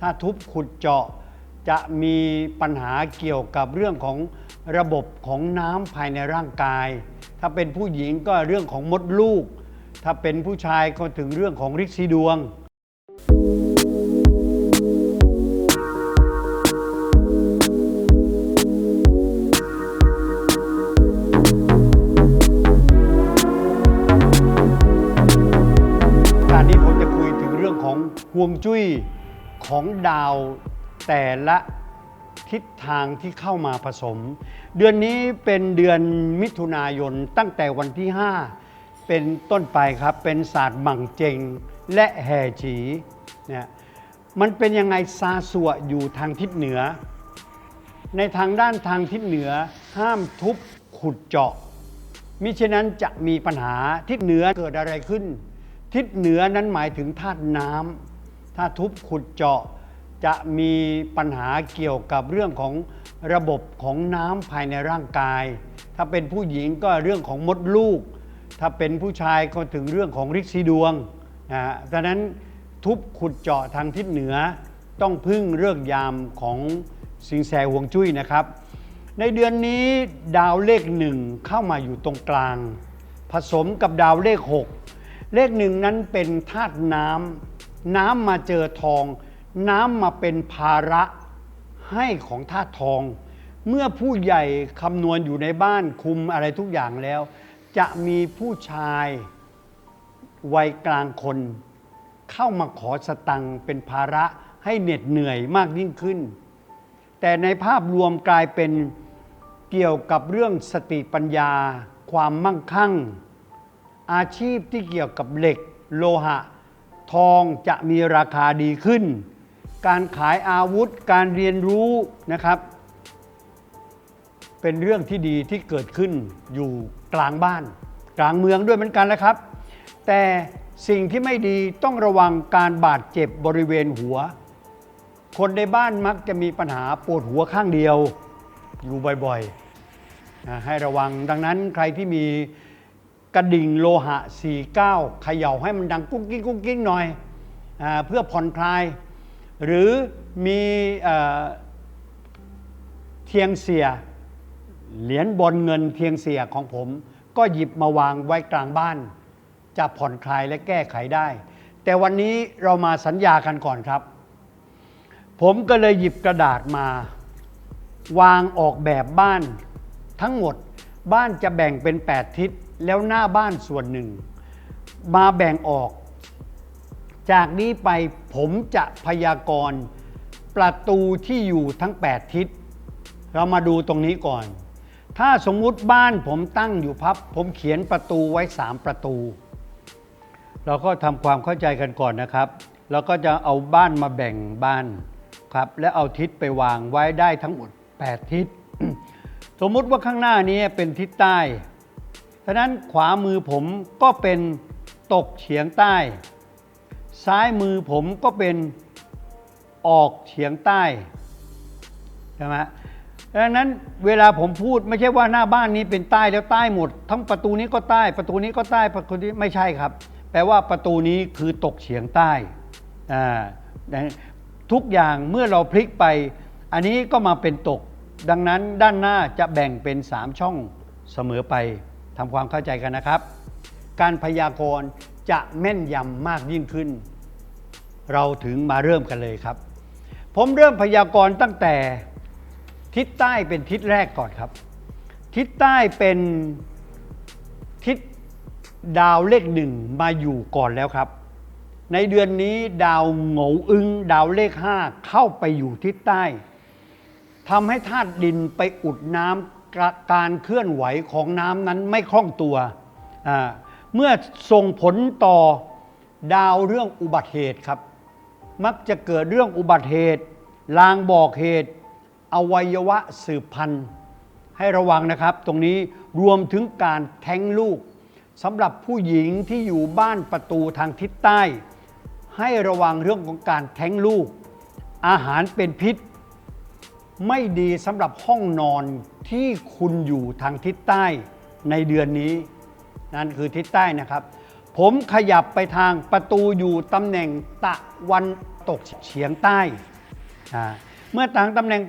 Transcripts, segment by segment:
ถ้าทุบขุดเจาะจะมีปัญหาเกี่ยวกับเรื่องของระบบของน้ำภายในร่างกาย ถ้าเป็นผู้หญิงก็เรื่องของมดลูก ถ้าเป็นผู้ชายก็ถึงเรื่องของฤทธิ์สีดวง การนี้ผมจะคุยถึงเรื่องของห่วงจุ้ย ของดาวแต่ละทิศทางที่เข้ามาผสม เดือนนี้เป็นเดือนมิถุนายนตั้งแต่วันที่ 5 เป็นต้นไปครับ เป็นศาสตร์หมั่งเจงและแห่จีเนี่ยมันเป็นยังไงซาสวะอยู่ทางทิศเหนือ ในทางด้านทางทิศเหนือห้ามทุบขุดเจาะ มิฉะนั้นจะมีปัญหาทิศเหนือเกิดอะไรขึ้น ทิศเหนือนั้นหมายถึงธาตุน้ำ ถ้าทุบขุดเจาะจะมีปัญหาเกี่ยวกับเรื่องของระบบของน้ำภายในร่างกาย ถ้าเป็นผู้หญิงก็เรื่องของมดลูก ถ้าเป็นผู้ชายก็ถึงเรื่องของฤทธิ์สีดวงนะฮะดังนั้นทุบขุดเจาะทางทิศเหนือ ต้องพึ่งเรื่องยามของสิงแสห่วงจุ้ยนะครับ ในเดือนนี้ดาวเลขหนึ่งเข้ามาอยู่ตรงกลาง ผสมกับดาวเลข 6 เลขหนึ่งนั้นเป็นธาตุน้ำ น้ำมาเจอทอง น้ำมาเป็นภาระให้ของธาตุทอง เมื่อผู้ใหญ่คำนวณอยู่ในบ้านคุมอะไรทุกอย่างแล้ว จะมีผู้ชายวัยกลางคน เข้ามาขอสตังค์เป็นภาระให้เหน็ดเหนื่อยมากยิ่งขึ้น แต่ในภาพรวมกลายเป็นเกี่ยวกับเรื่องสติปัญญา ความมั่งคั่ง อาชีพที่เกี่ยวกับเหล็ก โลหะ ทองจะมีราคาดีขึ้น การขายอาวุธการเรียนรู้นะครับ เป็นเรื่องที่ดีที่เกิดขึ้นอยู่กลางบ้าน กลางเมืองด้วยเหมือนกันนะครับ แต่สิ่งที่ไม่ดีต้องระวังการบาดเจ็บบริเวณหัว คนในบ้านมักจะมีปัญหาปวดหัวข้างเดียว อยู่บ่อยๆให้ระวังดังนั้นใครที่มี กระดิ่งโลหะ 49เขย่าให้มันดังกุ๊กกิ๊กกุ๊กกิ๊กหน่อยอเพื่อผ่อนคลาย หรือมีเอ่อเทียงเสีย เหรียญบนเงินเทียงเสียของผม ก็หยิบมาวางไว้กลางบ้าน จะผ่อนคลายและแก้ไขได้ แต่วันนี้เรามาสัญญากันก่อนครับ ผมก็เลยหยิบกระดาษมา วางออกแบบบ้าน ทั้งหมดบ้านจะแบ่งเป็น 8 ทิศ แล้วหน้าบ้านส่วนหนึ่ง มาแบ่งออก จากนี้ไปผมจะพยากรณ์ประตูที่อยู่ทั้ง 8 ทิศ เรามาดูตรงนี้ก่อน ถ้าสมมุติบ้านผมตั้งอยู่พับ ผมเขียนประตูไว้ 3 ประตู เราก็ทำความเข้าใจกันก่อนนะครับแล้วก็จะเอาบ้านมาแบ่งบ้านครับ และเอาทิศไปวางไว้ได้ทั้งหมด 8 ทิศ สมมุติว่าข้างหน้านี้เป็นทิศใต้ะนั้นขวามือผมก็เป็นตกเฉียงใต้ ซ้ายมือผมก็เป็นออกเฉียงใต้ใช่ไหมดังนั้นเวลาผมพูดไม่ใช่ว่าหน้าบ้านนี้เป็นใต้แล้วใต้หมด ทั้งประตูนี้ก็ใต้ ประตูนี้ก็ใต้ประตูนี้ไม่ใช่ครับ แปลว่าประตูนี้คือตกเฉียงใต้อ่าทุกอย่างเมื่อเราพลิกไป อันนี้ก็มาเป็นตก ดังนั้นด้านหน้าจะแบ่งเป็น 3 ช่องเสมอไป ทำความเข้าใจกันนะครับ การพยากรณ์จะแม่นยำมากยิ่งขึ้น เราถึงมาเริ่มกันเลยครับ ผมเริ่มพยากรณ์ตั้งแต่ทิศใต้เป็นทิศแรกก่อนครับ ทิศใต้เป็นทิศดาวเลขหนึ่งมาอยู่ก่อนแล้วครับ ในเดือนนี้ดาวโงอึงดาวเลขห้าเข้าไปอยู่ทิศใต้ทำให้ธาตุดินไปอุดน้ำ การเคลื่อนไหวของน้ำนั้นไม่คล่องตัว เมื่อส่งผลต่อดาวเรื่องอุบัติเหตุครับ มักจะเกิดเรื่องอุบัติเหตุ ลางบอกเหตุ อวัยวะสืบพันธุ์ให้ระวังนะครับ ตรงนี้รวมถึงการแท้งลูกสำหรับผู้หญิงที่อยู่บ้านประตูทางทิศใต้ ให้ระวังเรื่องของการแท้งลูก อาหารเป็นพิษ ไม่ดีสำหรับห้องนอนที่คุณอยู่ทางทิศใต้ในเดือนนี้ นั่นคือทิศใต้นะครับ ผมขยับไปทางประตูอยู่ตำแหน่งตะวันตกเฉียงใต้เมื่อต่างตำแหน่ง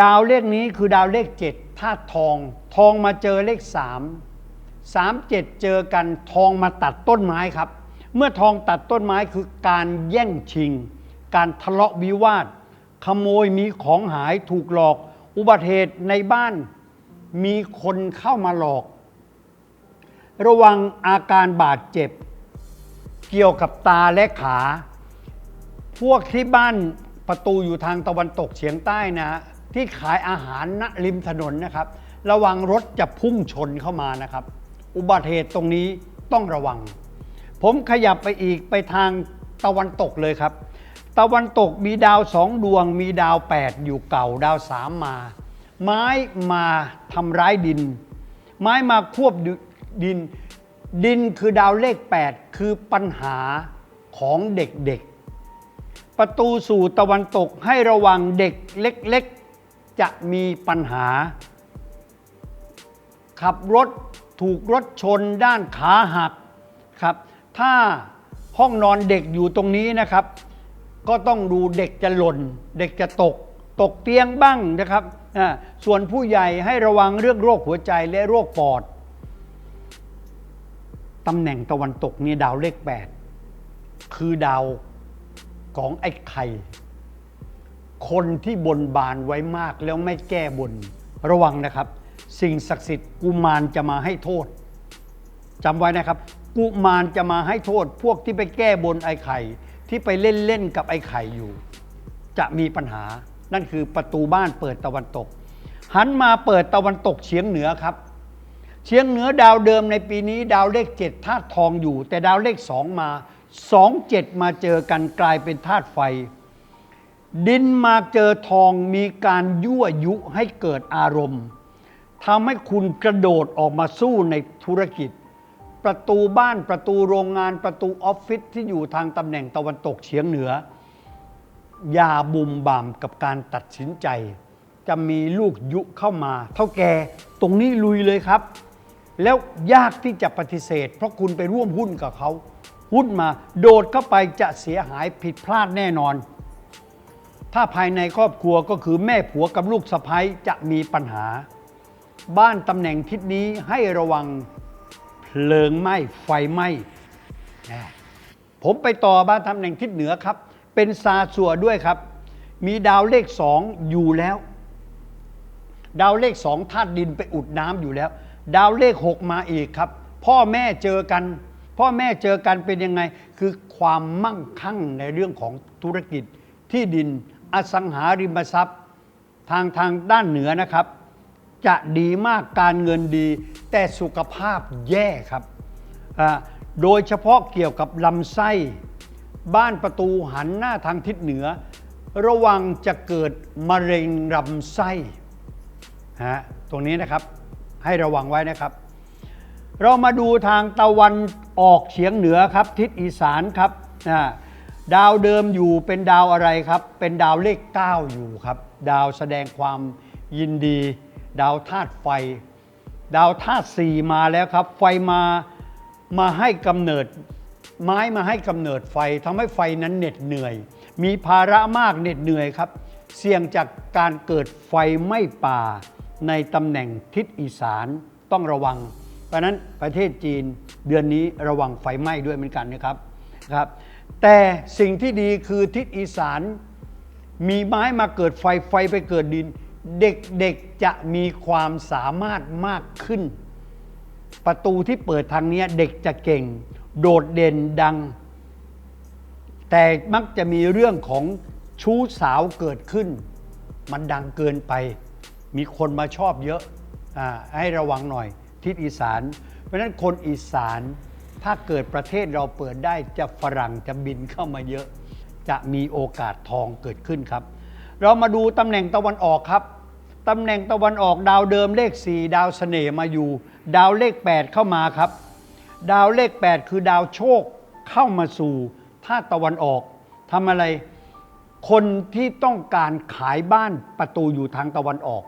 ดาวเลขนี้คือดาวเลข7ธาตุทอง ทองมาเจอเลข 3 3 7 เจอกันทองมาตัดต้นไม้ครับ เมื่อทองตัดต้นไม้คือการแย่งชิง การทะเลาะวิวาท ขโมยมีของหายถูกหลอก อุบัติเหตุในบ้านมีคนเข้ามาหลอก ระวังอาการบาดเจ็บ เกี่ยวกับตาและขา พวกที่บ้านประตูอยู่ทางตะวันตกเฉียงใต้นะ ที่ขายอาหารณริมถนนนะครับ ระวังรถจะพุ่งชนเข้ามานะครับ อุบัติเหตุตรงนี้ต้องระวัง ผมขยับไปอีกไปทางตะวันตกเลยครับ ตะวันตกมีดาวสองดวง มีดาว 8 อยู่เก่าดาวสามมา ไม้มาทำร้ายดิน ไม้มาควบดิน ดินคือดาวเลข 8 คือปัญหาของเด็กๆ ประตูสู่ตะวันตกให้ระวังเด็กเล็กๆ จะมีปัญหา ขับรถถูกรถชนด้านขาหักครับ ถ้าห้องนอนเด็กอยู่ตรงนี้นะครับ ก็ต้องดูเด็กจะหล่น เด็กจะตก ตกเตียงบ้างนะครับส่วนผู้ใหญ่ให้ระวังเรื่องโรคหัวใจและโรคปอดตำแหน่งตะวันตกนี่ดาวเลข8คือดาวของไอ้ไข่คนที่บนบานไว้มากแล้วไม่แก้บน ระวังนะครับ สิ่งศักดิ์สิทธิ์กุมารจะมาให้โทษจำไว้นะครับ กุมารจะมาให้โทษ พวกที่ไปแก้บนไอ้ไข่ ที่ไปเล่นเล่นๆกับไอ้ไข่อยู่ จะมีปัญหานั่นคือประตูบ้านเปิดตะวันตก หันมาเปิดตะวันตกเฉียงเหนือครับเชียงเหนือดาวเดิมในปีนี้ ดาวเลขเจ็ดธาตุทองอยู่ แต่ดาวเลขสองมาสองเจ็ดมาเจอกันกลายเป็นธาตุไฟ ดินมาเจอทองมีการยั่วยุให้เกิดอารมณ์ทำให้คุณกระโดดออกมาสู้ในธุรกิจ ประตูบ้านประตูโรงงานประตูออฟฟิศที่อยู่ทางตำแหน่งตะวันตกเฉียงเหนือ อย่าบุมบามกับการตัดสินใจ จะมีลูกยุเข้ามา เท่าแกตรงนี้ลุยเลยครับ แล้วยากที่จะปฏิเสธ เพราะคุณไปร่วมหุ้นกับเขาหุ้นมาโดดเข้าไปจะเสียหายผิดพลาดแน่นอน ถ้าภายในครอบครัวก็คือแม่ผัวกับลูกสะใภ้จะมีปัญหา บ้านตำแหน่งทิศนี้ให้ระวัง เพลิงไหม้ไฟไหม้ผมไปต่อบ้านตำแหน่งทิศเหนือครับ เป็นซาสัวด้วยครับ มีดาวเลขสองอยู่แล้ว ดาวเลขสองธาตุดินไปอุดน้ำอยู่แล้ว ดาวเลขหกมาอีกครับ พ่อแม่เจอกัน พ่อแม่เจอกันเป็นยังไง คือความมั่งคั่งในเรื่องของธุรกิจที่ดินอสังหาริมทรัพย์ ทางทางด้านเหนือนะครับ จะดีมากการเงินดี แต่สุขภาพแย่ครับ โดยเฉพาะเกี่ยวกับลำไส้ บ้านประตูหันหน้าทางทิศเหนือ ระวังจะเกิดมะเร็งลำไส้ฮะตรงนี้นะครับให้ระวังไว้นะครับ เรามาดูทางตะวันออกเฉียงเหนือครับ ทิศอีสานครับดาวเดิมอยู่เป็นดาวอะไรครับ เป็นดาวเลข 9 อยู่ครับ ดาวแสดงความยินดี ดาวธาตุไฟ ดาวธาตุสี่มาแล้วครับ ไฟมามาให้กำเนิด ไม้มาให้กำเนิดไฟทำให้ไฟนั้นเหน็ดเหนื่อย มีภาระมากเหน็ดเหนื่อยครับ เสี่ยงจากการเกิดไฟไหม้ป่า ในตำแหน่งทิศอีสานต้องระวัง เพราะฉะนั้นประเทศจีนเดือนนี้ระวังไฟไหม้ด้วยเหมือนกันนะครับครับ แต่สิ่งที่ดีคือทิศอีสานมีไม้มาเกิดไฟไฟไปเกิดดิน เด็กๆจะมีความสามารถมากขึ้น ประตูที่เปิดทางนี้เด็กจะเก่ง โดดเด่นดัง แต่มักจะมีเรื่องของชู้สาวเกิดขึ้น มันดังเกินไป มีคนมาชอบเยอะอาให้ระวังหน่อย ทิศอีสาน เพราะนั้นคนอีสานถ้าเกิดประเทศเราเปิดได้จะฝรั่งจะบินเข้ามาเยอะ จะมีโอกาสทองเกิดขึ้นครับ เรามาดูตำแหน่งตะวันออกครับ ตำแหน่งตะวันออกดาวเดิมเลข 4 ดาวเสน่ห์มาอยู่ ดาวเลข 8 เข้ามาครับ ดาวเลข 8 คือดาวโชคเข้ามาสู่ธาตุตะวันออกทำอะไร คนที่ต้องการขายบ้านประตูอยู่ทางตะวันออก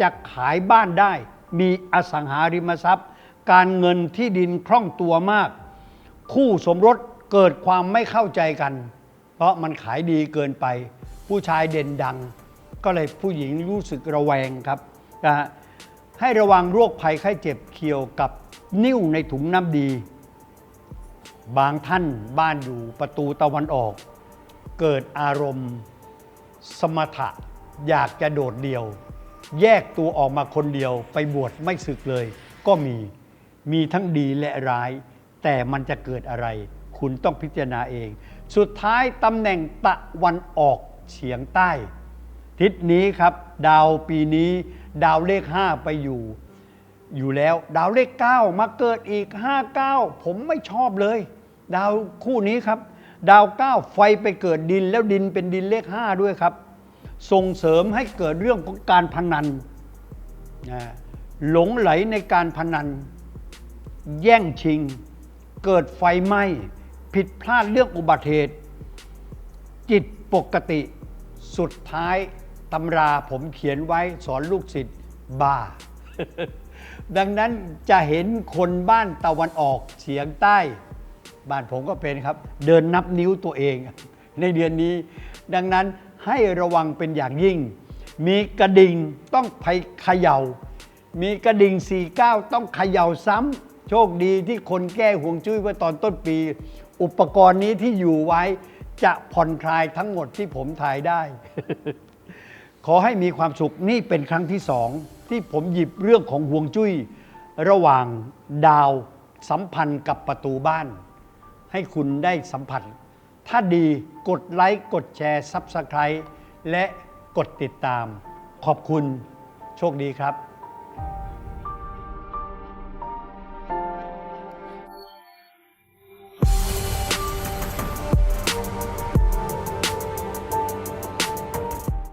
จะขายบ้านได้ มีอสังหาริมทรัพย์ การเงินที่ดินคล่องตัวมาก คู่สมรสเกิดความไม่เข้าใจกัน เพราะมันขายดีเกินไป ผู้ชายเด่นดัง ก็เลยผู้หญิงรู้สึกระแวงครับนะฮะให้ระวังโรคภัยไข้เจ็บเกี่ยวกับนิ่วในถุงน้ำดี บางท่านบ้านอยู่ประตูตะวันออก เกิดอารมณ์สมถะอยากจะโดดเดี่ยว แยกตัวออกมาคนเดียวไปบวชไม่ศึกเลย ก็มีมีทั้งดีและร้าย แต่มันจะเกิดอะไร คุณต้องพิจารณาเอง สุดท้ายตำแหน่งตะวันออกเฉียงใต้ ทิศนี้ครับ ดาวปีนี้ ดาวเลข 5 ไปอยู่ อยู่แล้ว ดาวเลข 9 มาเกิดอีก 59 ผมไม่ชอบเลย ดาวคู่นี้ครับ ดาว 9 ไฟไปเกิดดินแล้วดินเป็นดินเลข 5 ด้วยครับ ส่งเสริมให้เกิดเรื่องของการพนันนะหลงไหลในการพนัน แย่งชิง เกิดไฟไหม้ผิดพลาดเรื่องอุบัติเหตุ จิตปกติสุดท้าย ตำราผมเขียนไว้สอนลูกศิษย์บ้า ดังนั้นจะเห็นคนบ้านตะวันออกเฉียงใต้ บ้านผมก็เป็นครับ เดินนับนิ้วตัวเอง ในเดือนนี้ ดังนั้นให้ระวังเป็นอย่างยิ่ง มีกระดิ่งต้องไปเขยา่า มีกระดิ่ง 49 ต้องเขย่าซ้ำโชคดีที่คนแก้ห่วงจุ้ยไว้ตอนต้นปี อุปกรณ์นี้ที่อยู่ไว้จะผ่อนคลายทั้งหมดที่ผมถ่ายได้ ขอให้มีความสุขนี่เป็นครั้งที่สองที่ผมหยิบเรื่องของห่วงจุ้ย ระหว่างดาวสัมพันธ์กับประตูบ้าน ให้คุณได้สัมผัส ถ้าดีกดไลค์ กดแชร์ซับสไคร b e และกดติดตาม ขอบคุณโชคดีครับ